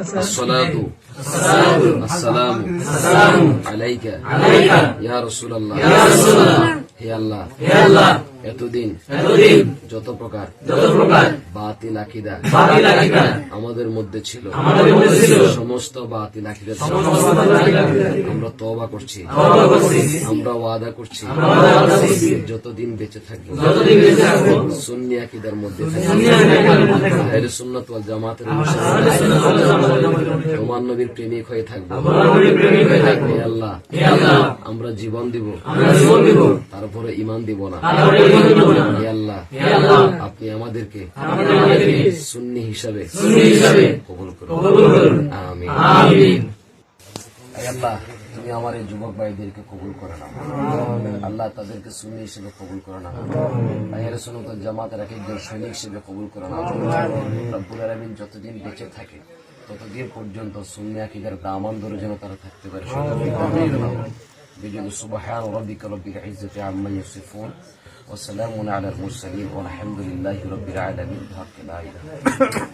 الصلاة. السلام. السلام. عليك. عليك. يا رسول الله. يا رسول الله. يا الله. يا الله. এতদিন। যত প্রকার। বাতিল আকিদা। আমাদের মধ্যে ছিল। সমস্ত বাতিল আকিদা আমরা তবা করছি। আমরা ওয়াদা করছি। যতদিন বেঁচে থাকব। সুন্নি আকিদার মধ্যে সুন্নাত ওয়াল জামাতের তোমার নবীর প্রেমিক হয়ে থাকব। আল্লাহ আমরা জীবন দিব। তারপরে ইমান দিব না। আল্লাহ আপনি আমাদেরকে সুন্নি হিসাবে কবুল করুন। আমিন। আল্লাহ তুমি আমার এই যুবক ভাইদেরকে কবুল করে নাও আল্লাহ তাদেরকে সুন্নি হিসেবে কবুল করে নাও আহের সুনত জামাতের এক একজন সৈনিক হিসেবে কবুল করে নাও রব্বুল আলামিন যতদিন বেঁচে থাকে ততদিন পর্যন্ত সুন্নি আকিদার দামান ধরে যেন তারা থাকতে পারে। بجد سبحان ربك رب العزة عما يصفون. وسلام على المرسلين. والحمد لله رب العالمين. بحق لا إله